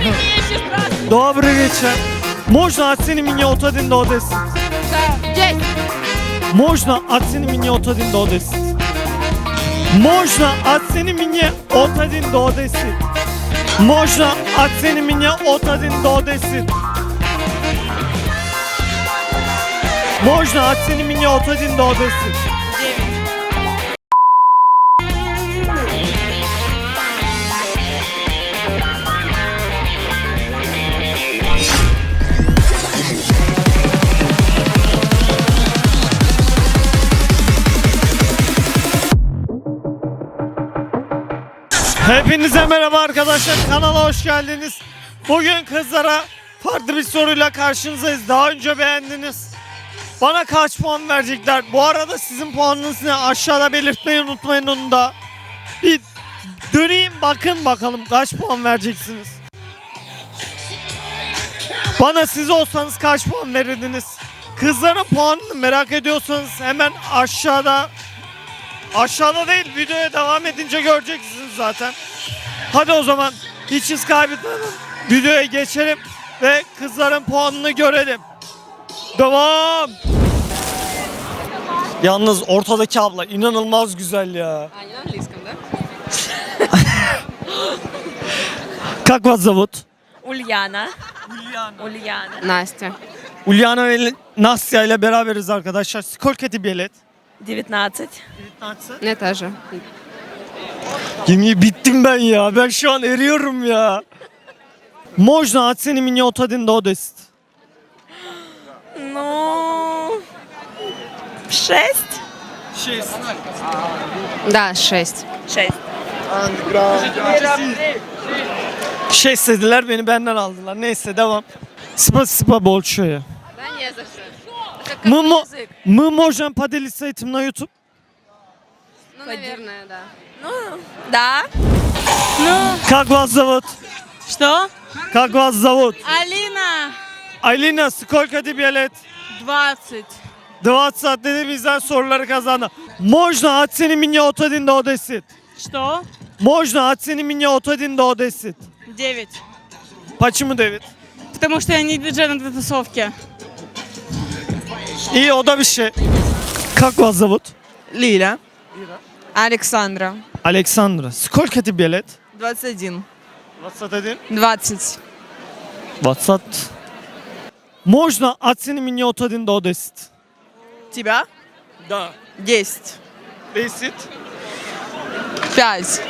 Вещи спрашивают. Добрый вечер. Можно оценить меня от 1 до 10? Десять. Можно оценить меня от 1 до 10? Можно оценить меня от 1 до 10? Можно оценить меня от 1 до 10? Можно оценить меня от 1 до 10? Hepinize merhaba arkadaşlar kanala hoş geldiniz. Bugün kızlara farklı bir soruyla karşınızdayız. Daha önce beğendiniz. Bana kaç puan verecekler? Bu arada sizin puanınız ne? Aşağıda belirtmeyi unutmayın onu da. Bir döneyim bakın bakalım kaç puan vereceksiniz. Bana siz olsanız kaç puan verirdiniz? Kızların puanını merak ediyorsanız hemen aşağıda Aşağıda değil videoya devam edince göreceksiniz zaten. Hadi o zaman hiç hız kaybetmeden videoya geçelim ve kızların puanını görelim. Devam. Yalnız ortadaki abla inanılmaz güzel ya. Aynen английском, Как вас зовут? Ульяна. Ульяна. Настя. Ulyana ve Nasya ile beraberiz arkadaşlar. Skolketi bilet. 19. 19? Ne та же. Bittim ben ya. Ben şu an eriyorum ya. Можно оценивание от 1 до 10? Ну, шесть. 6. Да, 6. Шесть. 6 dediler beni benden aldılar. Neyse devam. Спасибо большое. Да не за что Это как Мы, мо- язык. мы можем поделиться этим на YouTube. Ну, наверное, да. Ну, да. Как вас зовут? Что? Как вас зовут? Алина, Alina сколько тебе лет? 20. 20 dedi bizden soruları kazandı. Можно оценить меня от 1 до 10? Что? Можно оценить меня от 1 до 10? 9. Почему Дэвид? Потому что я не диджей на этой тусовке. İyi o da bir şey. Как вас зовут? Лиля. Александра. Александра. Сколько тебе лет? 21. 21. 20. 20. Можно оценить меня от 1 до 10? Тебя? Да. 10. 10. 5.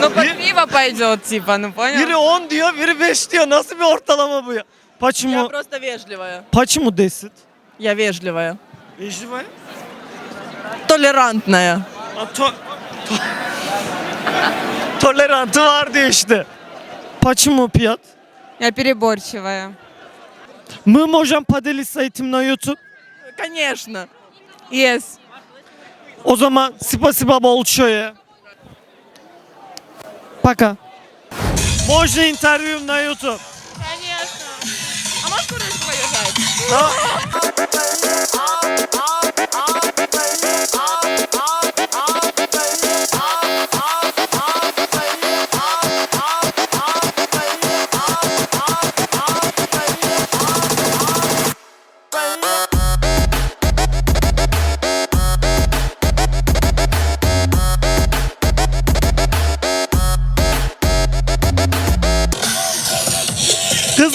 Ну, под Е- пиво пойдет, типа, ну понял? Biri 10 diyor, biri 5 diyor. Nasıl bir ortalama bu ya? Я Почему? просто вежливая. Почему 10? Я вежливая. Вежливая? Толерантная. To- Tolerantı var diyor işte. Почему пьет? Я переборчивая. Мы можем поделиться этим на YouTube. Конечно. Yes. O zaman спасибо большое. Пока. Можно интервью на YouTube. Kız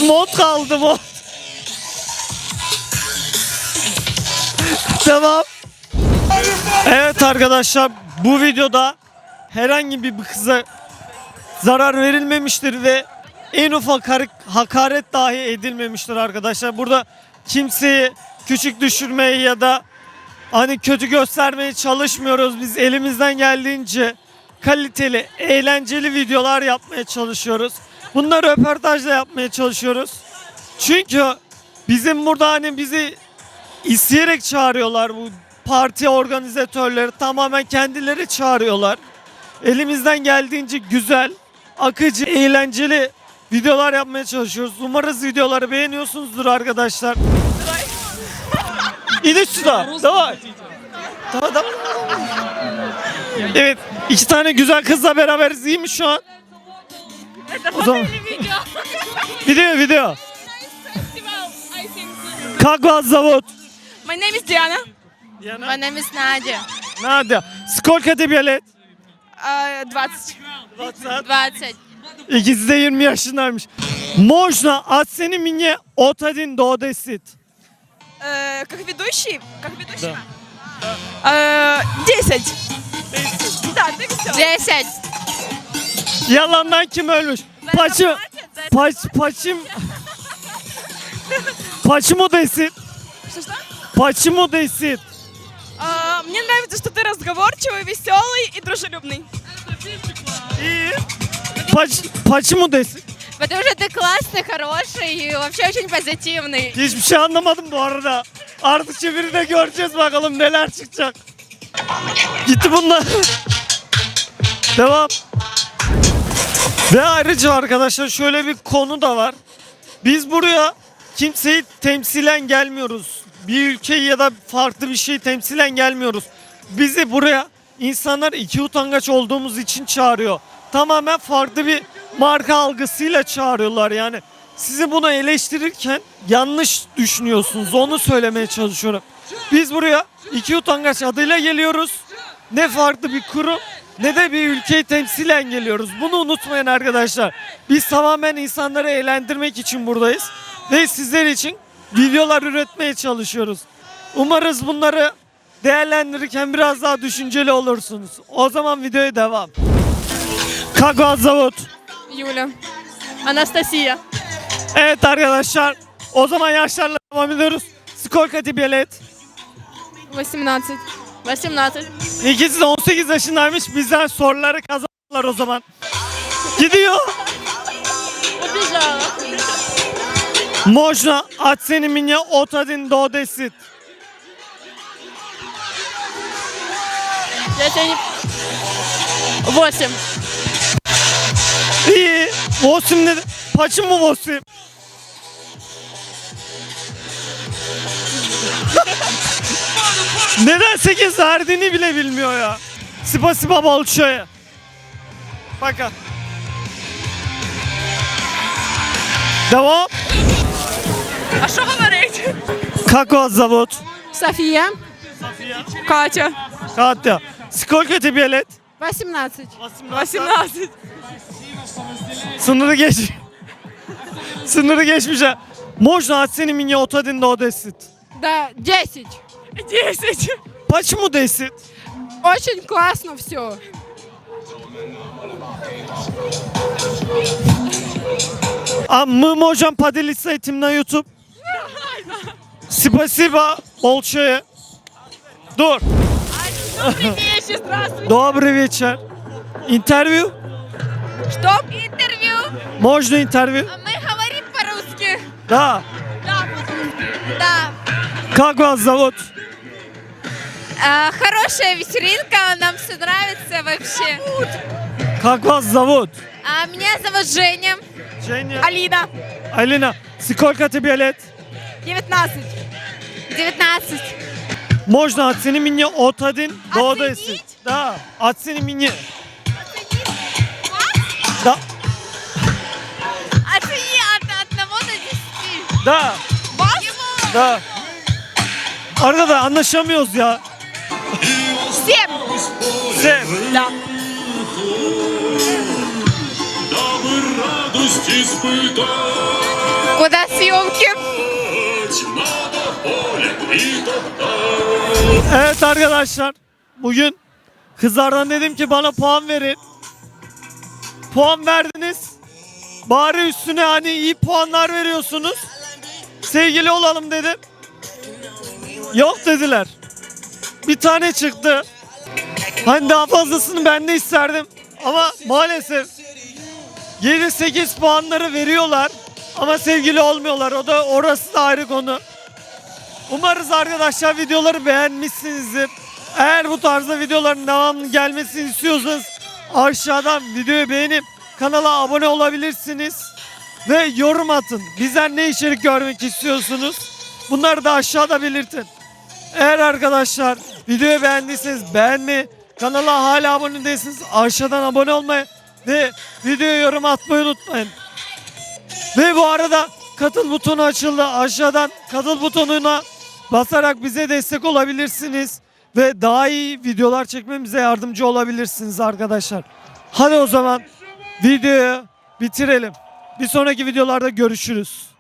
mod kaldı mod. Devam. Evet arkadaşlar bu videoda herhangi bir kıza zarar verilmemiştir ve en ufak hakaret dahi edilmemiştir arkadaşlar. Burada kimseyi küçük düşürmeye ya da hani kötü göstermeye çalışmıyoruz. Biz elimizden geldiğince kaliteli, eğlenceli videolar yapmaya çalışıyoruz. Bunları röportajla yapmaya çalışıyoruz. Çünkü bizim burada hani bizi isteyerek çağırıyorlar bu parti organizatörleri tamamen kendileri çağırıyorlar. Elimizden geldiğince güzel, akıcı, eğlenceli videolar yapmaya çalışıyoruz. Umarız videoları beğeniyorsunuzdur arkadaşlar. İniş şuna. Tamam. Tamam tamam. Evet, iki tane güzel kızla beraberiz değil mi şu an? O zaman video video. Kagwaz Zavut. My name is Diana. My name is Nadia. Надя. Сколько тебе лет? Uh, 20. 20. İkisi de 20 yaşındaymış. Можно оцени мне от 1 до 10. Э, как ведущий? Как ведущего? Э, 10. Да, ты все. 10. Yalandan kim ölmüş? Paçı, paç, paçım, paçımı desin. Что-что? Paçımı desin. А, Мне нравится, что ты разговорчивый, веселый и дружелюбный. İyi. Paç, paçımı desin. Потому что ты классный, хороший и вообще очень позитивный. Hiçbir şey anlamadım bu arada. Artık çeviride göreceğiz bakalım neler çıkacak. Gitti bunlar. Devam. Ve ayrıca arkadaşlar şöyle bir konu da var. Biz buraya kimseyi temsilen gelmiyoruz. Bir ülkeyi ya da farklı bir şeyi temsilen gelmiyoruz. Bizi buraya insanlar iki utangaç olduğumuz için çağırıyor. Tamamen farklı bir marka algısıyla çağırıyorlar yani. Sizi bunu eleştirirken yanlış düşünüyorsunuz. Onu söylemeye çalışıyorum. Biz buraya iki utangaç adıyla geliyoruz. Ne farklı bir kurum ne de bir ülkeyi temsilen geliyoruz. Bunu unutmayın arkadaşlar. Biz tamamen insanları eğlendirmek için buradayız. Ve sizler için videolar üretmeye çalışıyoruz. Umarız bunları değerlendirirken biraz daha düşünceli olursunuz. O zaman videoya devam. Как вас zovut? Юля. Анастасия. Evet arkadaşlar. O zaman yaşlarla devam ediyoruz. Сколько тебе лет? 18. 18. İkisi de 18 yaşındaymış. Bizden soruları kazandılar o zaman. Можно оцени меня от 1 до 10. Я тебя не... 8. İyi. Vosim ne? Paçım mı Vosim? Neden 8 verdiğini bile bilmiyor ya. Спасибо большое. Пока. Devam. А что говорить? Как вас зовут? София. Катя. Катя. Сколько тебе лет? 18. 18. 18. Sınırı geç. Sınırı geçmiş ha. Можно оцени меня от 1 до 10. Да, 10. 10. Почему 10? Очень классно все. А мы можем поделиться этим на YouTube? Спасибо большое. Дур. Вещи, здравствуйте. Добрый вечер. Интервью? Что? Интервью. Можно интервью? Мы говорим по-русски. Да. Да, по-русски. Да. Как вас зовут? А, хорошая вечеринка, нам все нравится вообще. Как вас зовут? А, меня зовут Женя. Женя. Алина. Алина. Сколько тебе лет? 19. 19. Можно оцени меня от 1 до Оценить? 10. Да. Оцени меня. Да. Оцени от 1 до 10. Да. Вас? Da. Arkada anlaşamıyoruz ya. 7. Sev. Да. дабы радость испытать. Куда съемки? Evet arkadaşlar. Bugün kızlardan dedim ki bana puan verin. Puan verdiniz. Bari üstüne hani iyi puanlar veriyorsunuz. Sevgili olalım dedim. Yok dediler. Bir tane çıktı. Hani daha fazlasını ben de isterdim. Ama maalesef 7-8 puanları veriyorlar. Ama sevgili olmuyorlar. O da orası da ayrı konu. Umarız arkadaşlar videoları beğenmişsinizdir. Eğer bu tarzda videoların devamlı gelmesini istiyorsanız aşağıdan videoyu beğenip kanala abone olabilirsiniz. Ve yorum atın. Bizden ne içerik görmek istiyorsunuz? Bunları da aşağıda belirtin. Eğer arkadaşlar videoyu beğendiyseniz beğenmeyi, kanala hala abone değilseniz aşağıdan abone olmayı Ve videoya yorum atmayı unutmayın. Ve bu arada katıl butonu açıldı. Aşağıdan katıl butonuna basarak bize destek olabilirsiniz. Ve daha iyi videolar çekmemize yardımcı olabilirsiniz arkadaşlar. Hadi o zaman videoyu bitirelim. Bir sonraki videolarda görüşürüz.